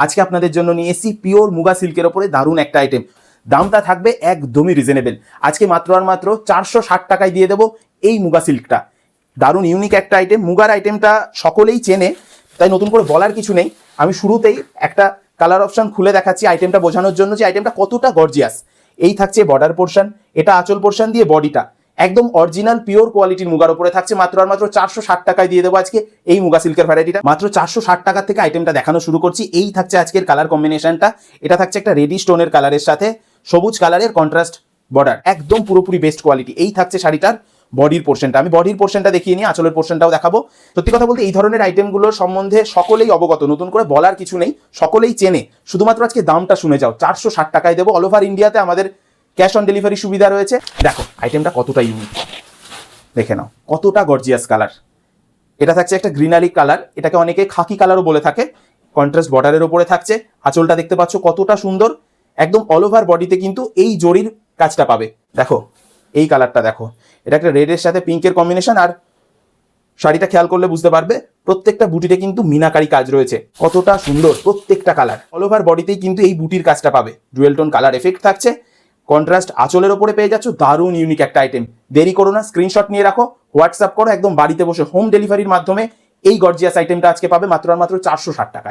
আজকে আপনাদের জন্য নিয়ে এসি পিওর মুগা সিল্কের ওপরে দারুণ একটা আইটেম দামটা থাকবে একদমই রিজনেবল আজকে মাত্র আর মাত্র চারশো ষাট টাকায় দিয়ে দেবো এই মুগা সিল্কটা। দারুণ ইউনিক একটা আইটেম মুগার আইটেমটা সকলেই চেনে, তাই নতুন করে বলার কিছু নেই। আমি শুরুতেই একটা কালার অপশন খুলে দেখাচ্ছি আইটেমটা বোঝানোর জন্য যে আইটেমটা কতটা গর্জিয়াস এই থাকছে বর্ডার পোর্শন এটা আঁচল পোর্শন দিয়ে বডিটা একদম অরিজিনাল পিওর কোয়ালিটির মুগার উপরে থাকছে। মাত্র আর মাত্র চারশো ষাট টাকায় দিয়ে দেবো আজকে এই মুগা সিল্কের ভ্যারাইটিটা মাত্র চারশো ষাট টাকা থেকে আইটেমটা দেখানো শুরু করছি। এই থাকছে আজকের কালার কম্বিনেশনটা এটা থাকছে একটা রেডি স্টোনের কালারের সাথে। সবুজ কালারের কন্ট্রাস্ট বর্ডার একদম পুরোপুরি বেস্ট কোয়ালিটি এই থাকছে শাড়িটার বডির পোর্শনটা আমি বডির পোর্শনটা দেখিয়ে নিই আঁচলের পোর্শনটাও দেখাবো। সত্যি কথা বলতে এই ধরনের আইটেমগুলোর সম্বন্ধে সকলেই অবগত। নতুন করে বলার কিছু নেই। সকলেই চেনে। শুধুমাত্র আজকে দামটা শুনে যাও। চারশো ষাট টাকায় দেবো। অল ওভার ইন্ডিয়াতে আমাদের ক্যাশ অন ডেলিভারি সুবিধা রয়েছে। দেখো আইটেমটা কতটা ইউনিক দেখে নাও, কতটা গর্জিয়াস কালার এটা থাকছে একটা গ্রিনারি কালার এটাকে অনেকে খাকি কালারও বলে থাকে। কন্ট্রাস্ট বর্ডারের ওপরে থাকছে। আঁচলটা দেখতে পাচ্ছ কতটা সুন্দর। একদম অল ওভার বডিতে কিন্তু এই জরির কাজটা পাবে। দেখো, এই কালারটা দেখো। এটা একটা রেডের সাথে পিঙ্কের কম্বিনেশন আর শাড়িটা খেয়াল করলে বুঝতে পারবে, প্রত্যেকটা বুটিতে কিন্তু মিনাকারি কাজ রয়েছে। কতটা সুন্দর প্রত্যেকটা কালার অল ওভার বডিতেই কিন্তু এই বুটির কাজটা পাবে। ডুয়েল টোন কালার এফেক্ট থাকছে। কন্ট্রাস্ট আঁচলের ওপরে পেয়ে যাচ্ছ দারুণ ইউনিক একটা আইটেম দেরি করো না স্ক্রিনশট নিয়ে রাখো হোয়াটসঅ্যাপ করো, একদম বাড়িতে বসে হোম ডেলিভারির মাধ্যমে এই গর্জিয়াস আইটেমটা আজকে পাবে মাত্র আর মাত্র চারশো ষাট টাকায়।